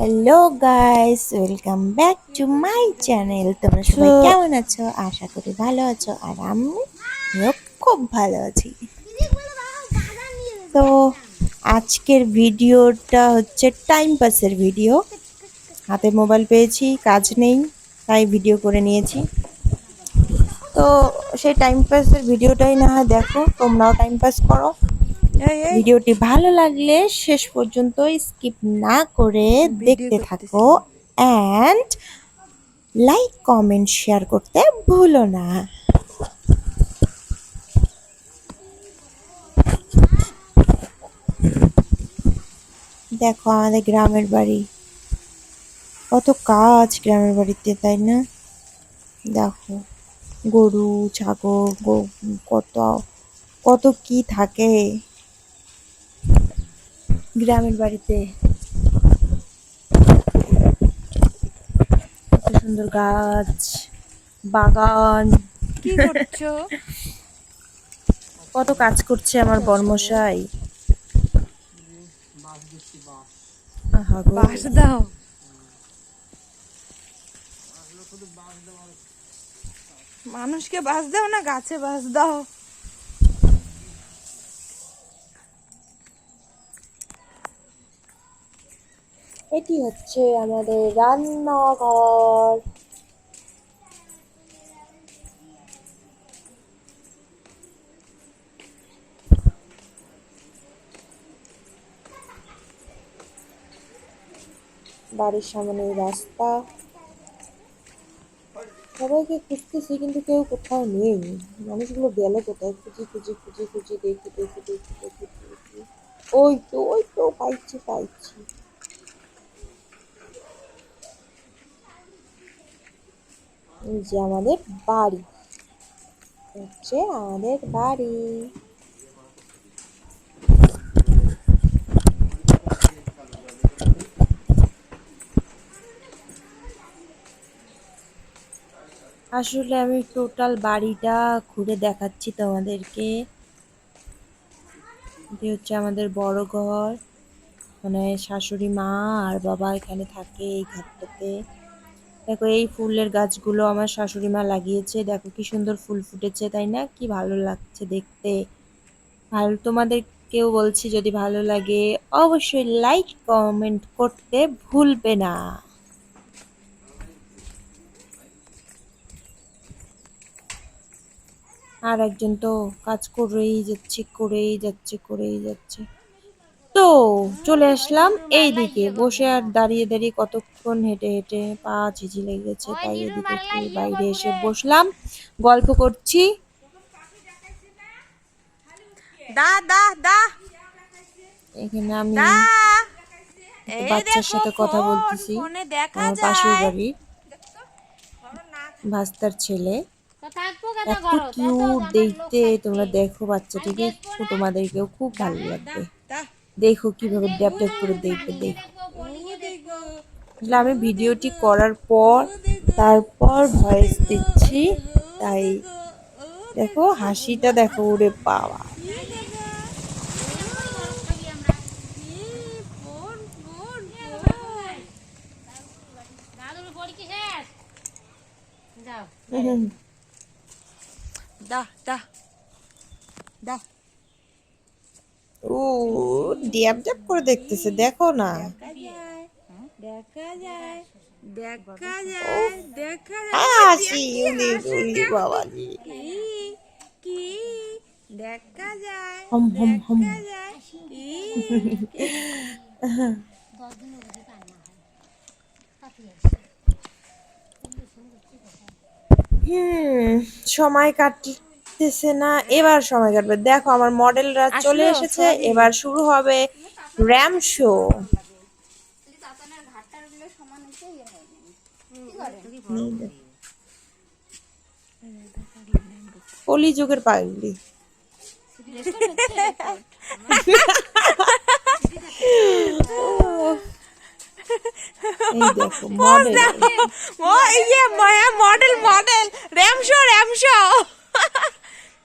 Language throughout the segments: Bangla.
Hello guys welcome back to my channel তোমরা সবাই কেমন আছো? আশা করি ভালো আছো আর আমিও খুব ভালো আছি। তো আজকের ভিডিওটা হচ্ছে টাইম পাসের ভিডিও হাতে মোবাইল পেয়েছি কাজ নেই তাই ভিডিও করে নিয়েছি। তো সেই টাইম পাসের ভিডিওটাই না হয় দেখো তোমরাও টাইম পাস করো। ভিডিওটি ভালো লাগলে শেষ পর্যন্ত স্কিপ না করে দেখতে থাকো অ্যান্ড লাইক কমেন্ট শেয়ার করতে ভুলো না। দেখো আমাদের গ্রামের বাড়ি। কত কাজ গ্রামের বাড়িতে তাই না? দেখো গরু ছাগল গো- কত কত কি থাকে। গ্রামের বাড়িতে। কত সুন্দর গাছ বাগান। কি করছ? কত কাজ করছে আমার বর্মশাই। বাস দাও। মানুষকে বাস দাও না গাছে বাস দাও। এটি হচ্ছে? আমাদের রান্নাঘর। বাড়ির সামনে রাস্তা। সবাইকে খুঁজতেছি কিন্তু কেউ কোথাও নেই। মানুষগুলো গেল কোথায়? খুঁজি খুঁজি খুঁজি খুঁজি, দেখি দেখি দেখি দেখি দেখি। ওই তো ওই তো, পাইছি পাইছি। যে আমাদের বাড়ি। হচ্ছে আমাদের বাড়ি। আসলে আমি টোটাল বাড়িটা ঘুরে দেখাচ্ছি তোমাদেরকে। হচ্ছে আমাদের বড় ঘর। মানে শাশুড়ি মা আর বাবা এখানে থাকে এই ঘরটাতে। দেখো এই ফুলের গাছগুলো আমার শাশুড়ি মা লাগিয়েছে। দেখো কি সুন্দর ফুল ফুটেছে, তাই না? কি ভালো লাগছে দেখতে। ভালো তোমাদেরকেও বলছি, যদি ভালো লাগে, অবশ্যই লাইক কমেন্ট করতে ভুলবে না। আর একজন তো কাজ করেই যাচ্ছে করেই যাচ্ছে করেই যাচ্ছে। তো চলে আসলাম এই দিকে বসে আর দাঁড়িয়ে দাঁড়িয়ে কতক্ষণ হেঁটে হেঁটে পা ঝিঝি লেগে গেছে তাই এদিকে একটু বাইরে এসে বসলাম গল্প করছি। দা দা দা। এখানে আমি বাচ্চার সাথে কথা বলতেছি। আমার পাশের বাড়ির ভাস্তার ছেলে। এত কিউট দেখতে তোমরা দেখো বাচ্চাটিকে। তোমাদেরকেও খুব ভালো লাগবে। দা। দেখো কীভাবে ড্যাপ ড্যাপ করে দেখবে দেখো। আসলে আমি ভিডিওটি করার পর তারপর ভয়েস দিচ্ছি তাই দেখো হাসিটা দেখো ওরে পাওয়া দা দা দা ও ড্যাপ ড্যাপ করে দেখতেছে দেখো না। দেখা যায় দেখা যায় দেখা যায় হাসি উলি উলি বাবাজি। কি কি দেখা যায় হম হম হম। দেখা যায় কি হুম সময় কাটতেছে না এবার সময় কাটবে। দেখো আমার মডেলরা চলে এসেছে এবার শুরু হবে র্যাম শো। কলিযুগের পাগলি। এই দেখো মডেল। ও ইয়ে Maya model model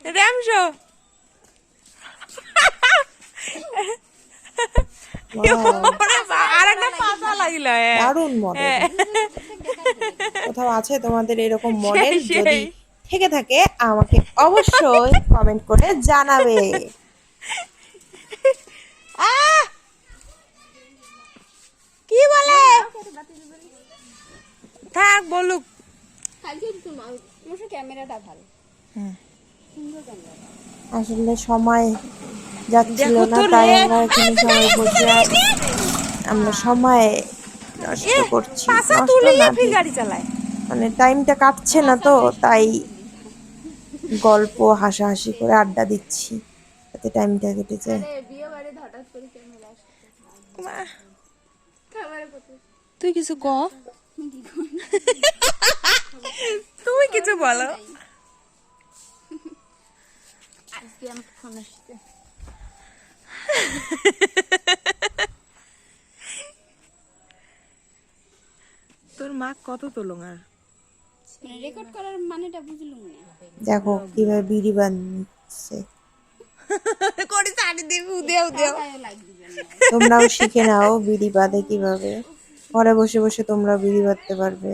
ramp show ramp show ramp show Wow. আর একটা পাতা লাগল। দারুণ মডেল। কোথাও আছে তোমাদের এরকম মডেল যদি থেকে থাকে আমাকে অবশ্যই কমেন্ট করে জানাবে। কি বলে? থাক বলুক। ক্যামেরাটা ভালো। হুম। আসলে সময় যাচ্ছিল না তাই আমরা এখানে সবাই বসে আমরা সময় নষ্ট করছি মানে টাইমটা কাটছে না তো তাই গল্প হাসাহাসি করে আড্ডা দিচ্ছি যাতে টাইমটা কেটে যায় তুই কিছু ক? তুমি কিছু বলো। ফোন তোর মা কত তোলং আর রেকর্ড করার মানেটা বুঝলুম না। দেখো কীভাবে বিড়ি বানছে। করে চারি দিবি উদেও দেও তোমরাও শিখে নাও বিড়ি বাঁধে কীভাবে। ঘরে বসে বসে তোমরা বিড়ি বাঁধতে পারবে।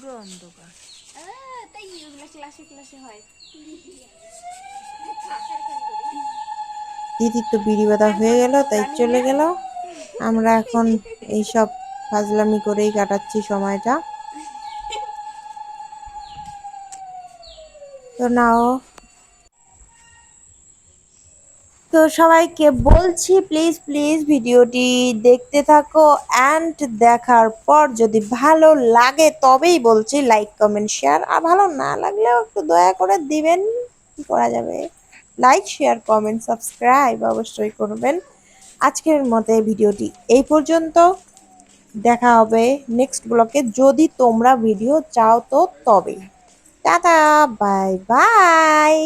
পুরো অন্ধকার। দিদি তাই এগুলো ক্লাসে ক্লাসে হয়। দিদির তো বিড়ি বাঁধা হয়ে গেল তাই চলে গেল। আমরা এখন এইসব ফাজলামি করেই কাটাচ্ছি সময়টা। তো নাও। তো সবাইকে বলছি প্লিজ প্লিজ ভিডিওটি দেখতে থাকো অ্যান্ড দেখার পর যদি ভালো লাগে তবেই বলছি লাইক কমেন্ট শেয়ার আর ভালো না লাগলেও একটু দয়া করে দিবেন, কি করা যাবে? লাইক শেয়ার কমেন্ট সাবস্ক্রাইব অবশ্যই করবেন। আজকের মতে ভিডিওটি এই পর্যন্ত। দেখা হবে নেক্সট ব্লকে যদি তোমরা ভিডিও চাও তো তবেই। Tata bye bye